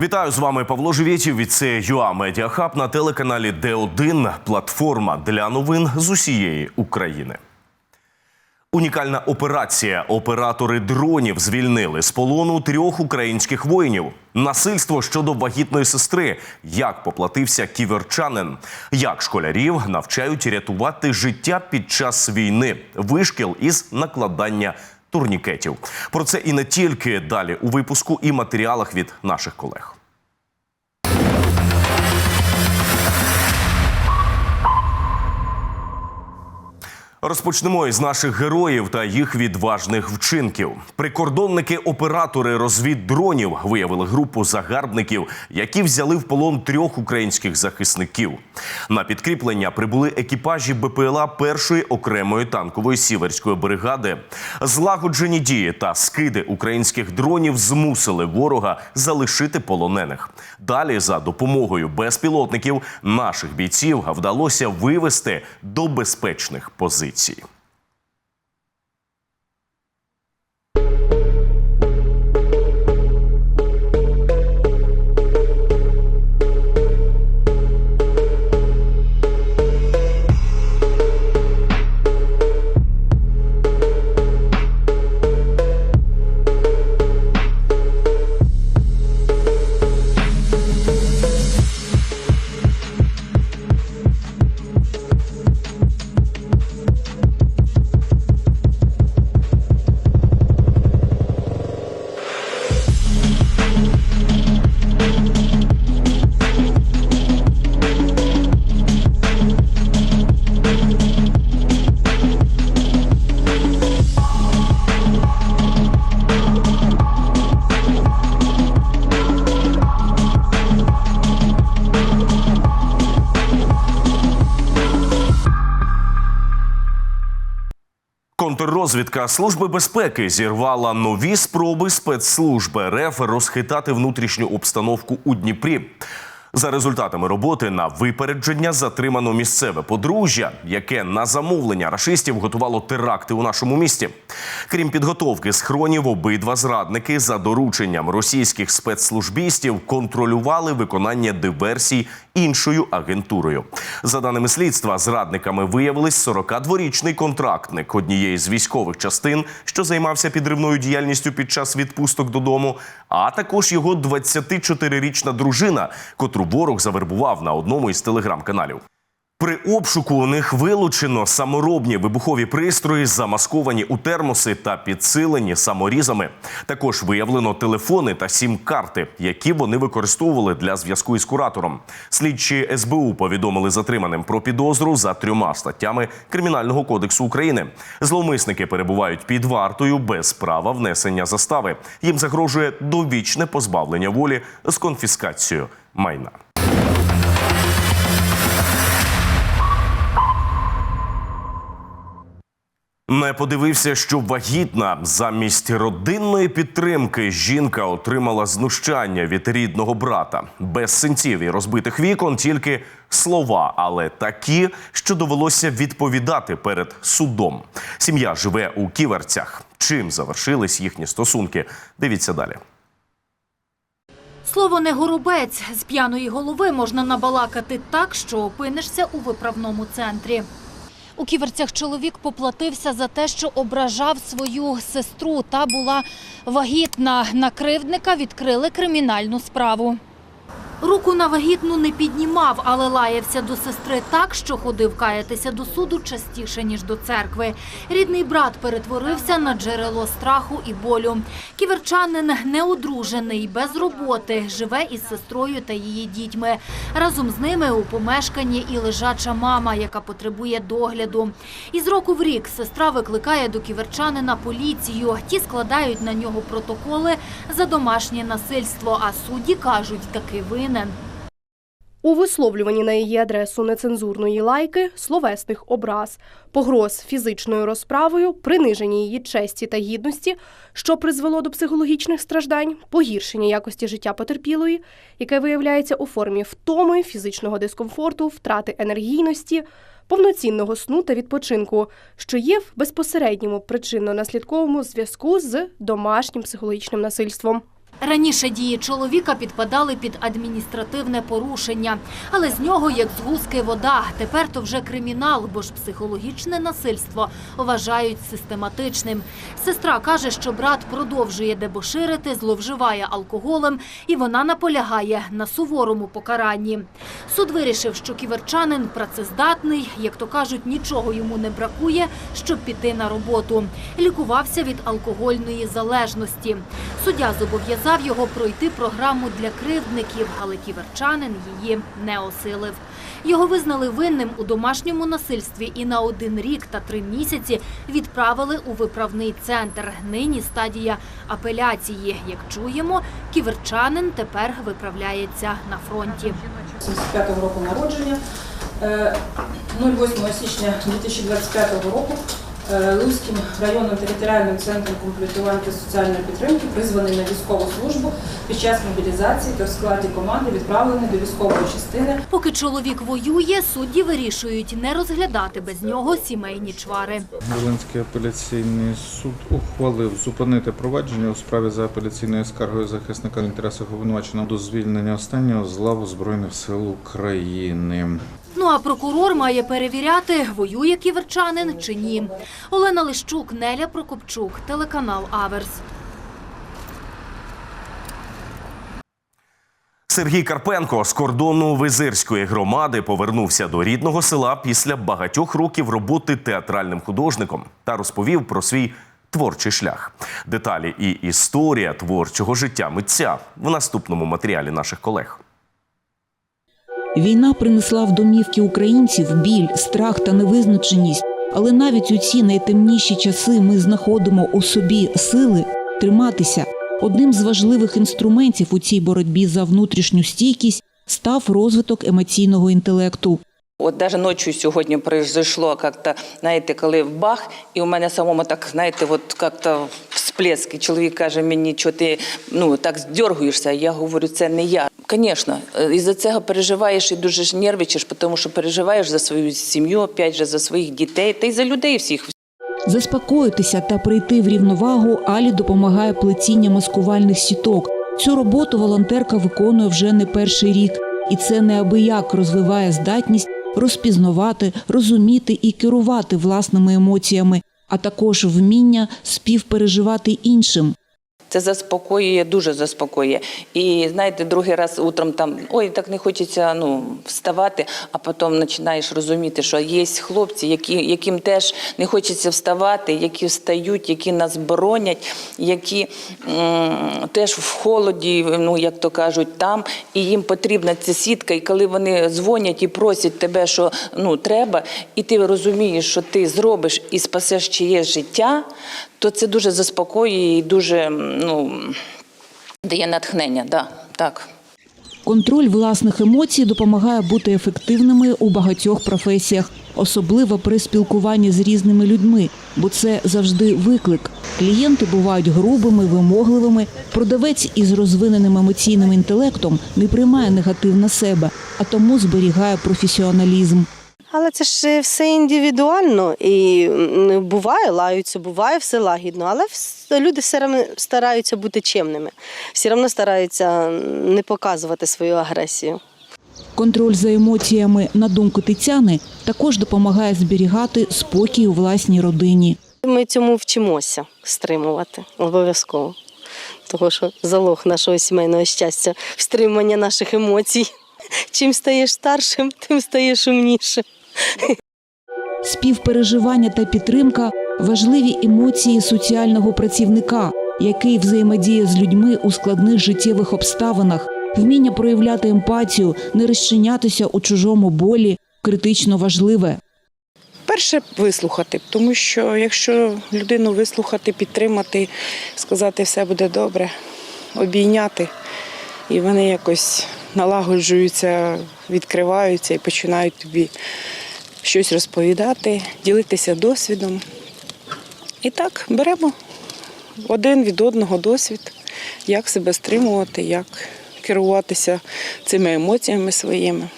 Вітаю з вами Павло Живєтів від це ЮА Медіахаб на телеканалі Д1 платформа для новин з усієї України. Унікальна операція. Оператори дронів звільнили з полону трьох українських воїнів. Насильство щодо вагітної сестри. Як поплатився ківерчанин? Як школярів навчають рятувати життя під час війни? Вишкіл із накладання турнікетів. Про це і не тільки далі у випуску і матеріалах від наших колег. Розпочнемо із наших героїв та їх відважних вчинків. Прикордонники-оператори розвіддронів виявили групу загарбників, які взяли в полон трьох українських захисників. На підкріплення прибули екіпажі БПЛА першої окремої танкової сіверської бригади. Злагоджені дії та скиди українських дронів змусили ворога залишити полонених. Далі, за допомогою безпілотників, наших бійців вдалося вивести до безпечних позицій. позиції. Контррозвідка Служби безпеки зірвала нові спроби спецслужби РФ розхитати внутрішню обстановку у Дніпрі. За результатами роботи на випередження затримано місцеве подружжя, яке на замовлення рашистів готувало теракти у нашому місті. Крім підготовки схронів, обидва зрадники за дорученням російських спецслужбістів контролювали виконання диверсій іншою агентурою. За даними слідства, зрадниками виявились 42-річний контрактник однієї з військових частин, що займався підривною діяльністю під час відпусток додому, а також його 24-річна дружина, котру ворог завербував на одному із телеграм-каналів. При обшуку у них вилучено саморобні вибухові пристрої, замасковані у термоси та підсилені саморізами. Також виявлено телефони та сім-карти, які вони використовували для зв'язку із куратором. Слідчі СБУ повідомили затриманим про підозру за трьома статтями Кримінального кодексу України. Зловмисники перебувають під вартою без права внесення застави. Їм загрожує довічне позбавлення волі з конфіскацією майна. Не подивився, що вагітна замість родинної підтримки жінка отримала знущання від рідного брата без синців і розбитих вікон, тільки слова, але такі, що довелося відповідати перед судом. Сім'я живе у ківерцях. Чим завершились їхні стосунки? Дивіться далі. Слово не горобець. З п'яної голови можна набалакати так, що опинишся у виправному центрі. У ківерцях чоловік поплатився за те, що ображав свою сестру. Та була вагітна. На кривдника відкрили кримінальну справу. Руку на вагітну не піднімав, але лаявся до сестри так, що ходив каятися до суду частіше, ніж до церкви. Рідний брат перетворився на джерело страху і болю. Ківерчанин неодружений, без роботи, живе із сестрою та її дітьми. Разом з ними у помешканні і лежача мама, яка потребує догляду. Із року в рік сестра викликає до ківерчанина поліцію. Ті складають на нього протоколи за домашнє насильство, а судді кажуть, таки винен. У висловлюванні на її адресу нецензурної лайки, словесних образ, погроз фізичною розправою, приниження її честі та гідності, що призвело до психологічних страждань, погіршення якості життя потерпілої, яке виявляється у формі втоми, фізичного дискомфорту, втрати енергійності, повноцінного сну та відпочинку, що є в безпосередньому причинно-наслідковому зв'язку з домашнім психологічним насильством. Раніше дії чоловіка підпадали під адміністративне порушення, але з нього як з гузки вода. Тепер то вже кримінал, бо ж психологічне насильство вважають систематичним. Сестра каже, що брат продовжує дебоширити, зловживає алкоголем, і вона наполягає на суворому покаранні. Суд вирішив, що ківерчанин працездатний, як то кажуть, нічого йому не бракує, щоб піти на роботу. Лікувався від алкогольної залежності. Суддя зобов'язав його пройти програму для кривдників, але ківерчанин її не осилив. Його визнали винним у домашньому насильстві і на один рік та три місяці відправили у виправний центр. Нині стадія апеляції. Як чуємо, ківерчанин тепер виправляється на фронті. 75-го року народження. Е, 08 січня 2025 року Луцьким районним територіальним центром комплектування та соціальної підтримки призваний на військову службу під час мобілізації та в складі команди відправлений до військової частини Поки чоловік воює, судді вирішують не розглядати без нього сімейні чвари. Волинський апеляційний суд ухвалив зупинити провадження у справі за апеляційною скаргою захисника в інтересах обвинуваченого до звільнення останнього з лав Збройних сил України. Ну а прокурор має перевіряти, воює ківерчанин чи ні. Олена Лищук, Неля Прокопчук, телеканал Аверс. Сергій Карпенко з кордону Визирської громади повернувся до рідного села після багатьох років роботи театральним художником та розповів про свій творчий шлях. Деталі і історія творчого життя митця в наступному матеріалі наших колег. Війна принесла в домівки українців біль, страх та невизначеність. Але навіть у ці найтемніші часи ми знаходимо у собі сили триматися. Одним з важливих інструментів у цій боротьбі за внутрішню стійкість став розвиток емоційного інтелекту. От даже ночью сьогодні произошло как-то, знаєте, коли бах, і у мене самому так, знаєте, от как-то всплеск. І чоловік каже мені, що ти ну, так здергуєшся. Я говорю, це не я. Звісно, із-за цього переживаєш і дуже нервичиш, тому що переживаєш за свою сім'ю, опять же, за своїх дітей та й за людей всіх. Заспокоїтися та прийти в рівновагу Алі допомагає плетіння маскувальних сіток. Цю роботу волонтерка виконує вже не перший рік, і це неабияк розвиває здатність розпізнавати, розуміти і керувати власними емоціями, а також вміння співпереживати іншим. Це заспокоює, дуже заспокоює. І знаєте, другий раз утром там ой, так не хочеться ну, вставати, а потім починаєш розуміти, що є хлопці, які, яким теж не хочеться вставати, які встають, які нас боронять, які м, теж в холоді, ну як то кажуть, там, і їм потрібна ця сітка. І коли вони дзвонять і просять тебе, що ну, треба, і ти розумієш, що ти зробиш і спасеш чиєсь життя, то це дуже заспокоює і дуже ну, дає натхнення. Да, так. Контроль власних емоцій допомагає бути ефективними у багатьох професіях, особливо при спілкуванні з різними людьми, бо це завжди виклик. Клієнти бувають грубими, вимогливими. Продавець із розвиненим емоційним інтелектом не приймає негатив на себе, а тому зберігає професіоналізм. Але це ж е, все індивідуально і буває, лаються, буває все лагідно, але люди все одно стараються бути чемними, все одно стараються не показувати свою агресію. Контроль за емоціями, на думку Тетяни, також допомагає зберігати спокій у власній родині. Ми цьому вчимося стримувати обов'язково. Того, що залог нашого сімейного щастя стримання наших емоцій. Чим стаєш старшим, тим стаєш умнішим. Співпереживання та підтримка важливі емоції соціального працівника, який взаємодіє з людьми у складних життєвих обставинах, вміння проявляти емпатію, не розчинятися у чужому болі критично важливе. Перше вислухати, тому що якщо людину вислухати, підтримати, сказати все буде добре, обійняти, і вони якось налагоджуються, відкриваються і починають тобі щось розповідати, ділитися досвідом. І так беремо один від одного досвід, як себе стримувати, як керуватися цими емоціями своїми.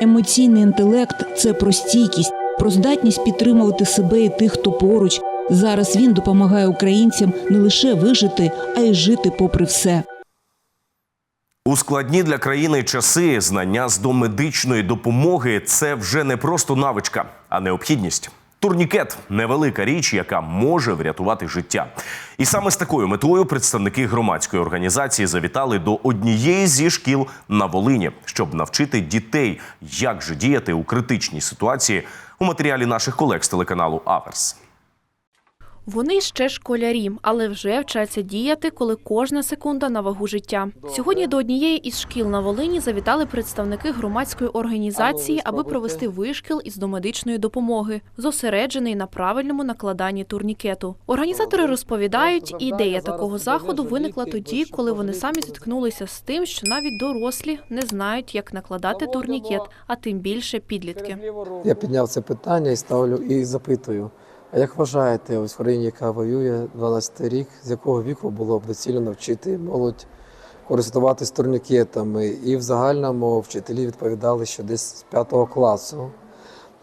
Емоційний інтелект це про стійкість, про здатність підтримувати себе і тих, хто поруч, Зараз він допомагає українцям не лише вижити, а й жити попри все. У складні для країни часи знання з домедичної допомоги це вже не просто навичка, а необхідність. Турнікет невелика річ, яка може врятувати життя. І саме з такою метою представники громадської організації завітали до однієї зі шкіл на Волині, щоб навчити дітей, як же діяти у критичній ситуації у матеріалі наших колег з телеканалу Аверс. Вони ще школярі, але вже вчаться діяти, коли кожна секунда на вагу життя. Сьогодні до однієї із шкіл на Волині завітали представники громадської організації, аби провести вишкіл із домедичної допомоги, зосереджений на правильному накладанні турнікету. Організатори розповідають, ідея такого заходу виникла тоді, коли вони самі зіткнулися з тим, що навіть дорослі не знають, як накладати турнікет, а тим більше підлітки. Я підняв це питання і ставлю і запитую. А як вважаєте, ось країні, яка воює 12 рік, з якого віку було б доцільно навчити молодь користуватись турнікетами? І в загальному вчителі відповідали, що десь з 5 класу.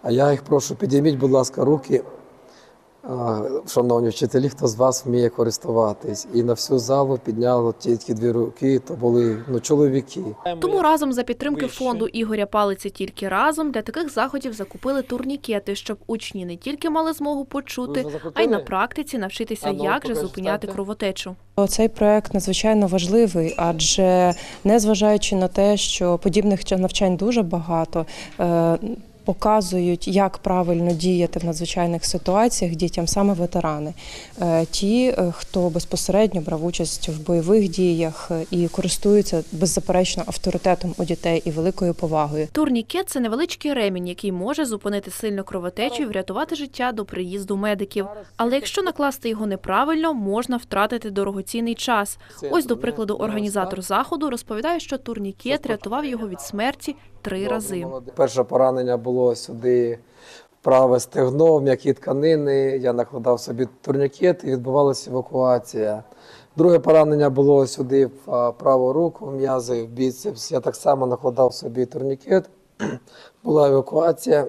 А я їх прошу, підійміть, будь ласка, руки, шановні вчителі, хто з вас вміє користуватись. І на всю залу підняло тільки дві руки, то були ну, чоловіки. Тому разом за підтримки фонду Ігоря Палиці тільки разом для таких заходів закупили турнікети, щоб учні не тільки мали змогу почути, а й на практиці навчитися, А ну, як же зупиняти встаньте. кровотечу. Цей проект надзвичайно важливий, адже незважаючи на те, що подібних навчань дуже багато. Показують, як правильно діяти в надзвичайних ситуаціях дітям саме ветерани, Е, ті, е, хто безпосередньо брав участь в бойових діях е, і користуються беззаперечно авторитетом у дітей і великою повагою. Турнікет це невеличкий ремінь, який може зупинити сильну кровотечу і врятувати життя до приїзду медиків. Але якщо накласти його неправильно, можна втратити дорогоцінний час. Ось, до прикладу, організатор заходу розповідає, що турнікет рятував його від смерті три рази. Перше поранення було сюди праве стегно, м'які тканини. Я накладав собі турнікет і відбувалася евакуація. Друге поранення було сюди в праву руку, м'язи в біцепс. Я так само накладав собі турнікет. Була евакуація.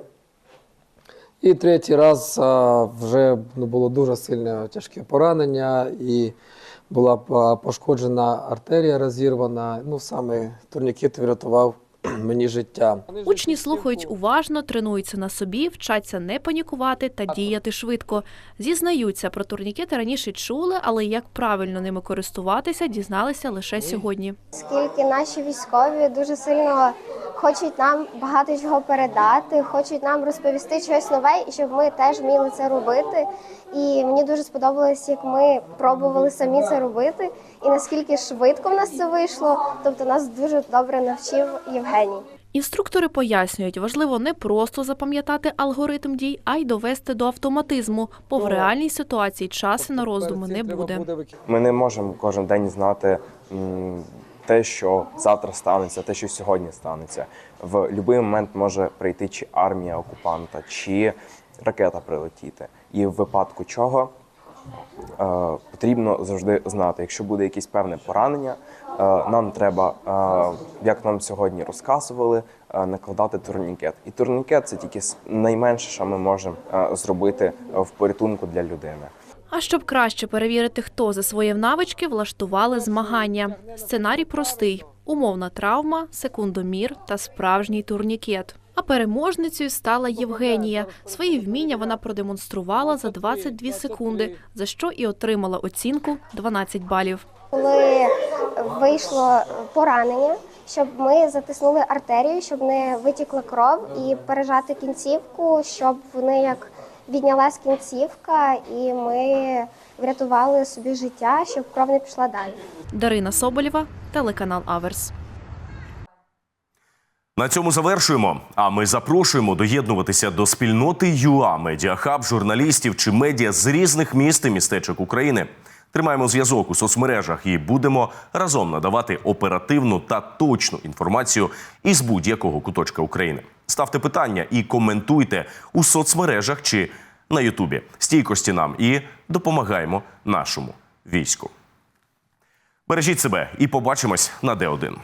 І третій раз вже ну, було дуже сильне тяжке поранення, і була пошкоджена артерія розірвана. Ну, саме турнікет врятував мені життя. Учні слухають уважно, тренуються на собі, вчаться не панікувати та діяти швидко. Зізнаються про турнікети раніше чули, але як правильно ними користуватися, дізналися лише сьогодні. Оскільки наші військові дуже сильно хочуть нам багато чого передати, хочуть нам розповісти щось нове, і щоб ми теж вміли це робити. І мені дуже сподобалось, як ми пробували самі це робити, і наскільки швидко в нас це вийшло. Тобто нас дуже добре навчив Євгеній. Інструктори пояснюють, важливо не просто запам'ятати алгоритм дій, а й довести до автоматизму, бо в реальній ситуації часу на роздуми не буде. Ми не можемо кожен день знати те, що завтра станеться, те, що сьогодні станеться. В будь-який момент може прийти чи армія окупанта, чи ракета прилетіти. І в випадку чого потрібно завжди знати, якщо буде якесь певне поранення, е, нам треба, е, як нам сьогодні розказували, е, накладати турнікет. І турнікет це тільки найменше, що ми можемо е, зробити в порятунку для людини. А щоб краще перевірити, хто засвоїв навички, влаштували змагання. Сценарій простий: умовна травма, секундомір та справжній турнікет. А переможницею стала Євгенія. Свої вміння вона продемонструвала за 22 секунди, за що і отримала оцінку 12 балів. Коли вийшло поранення, щоб ми затиснули артерію, щоб не витікла кров, і пережати кінцівку, щоб вони як віднялась кінцівка, і ми врятували собі життя, щоб кров не пішла далі. Дарина Соболєва, телеканал Аверс. На цьому завершуємо. А ми запрошуємо доєднуватися до спільноти ЮА Медіахаб, журналістів чи медіа з різних міст і містечок України. Тримаємо зв'язок у соцмережах і будемо разом надавати оперативну та точну інформацію із будь-якого куточка України. Ставте питання і коментуйте у соцмережах чи на Ютубі. Стійкості нам і допомагаємо нашому війську. Бережіть себе і побачимось на Д1.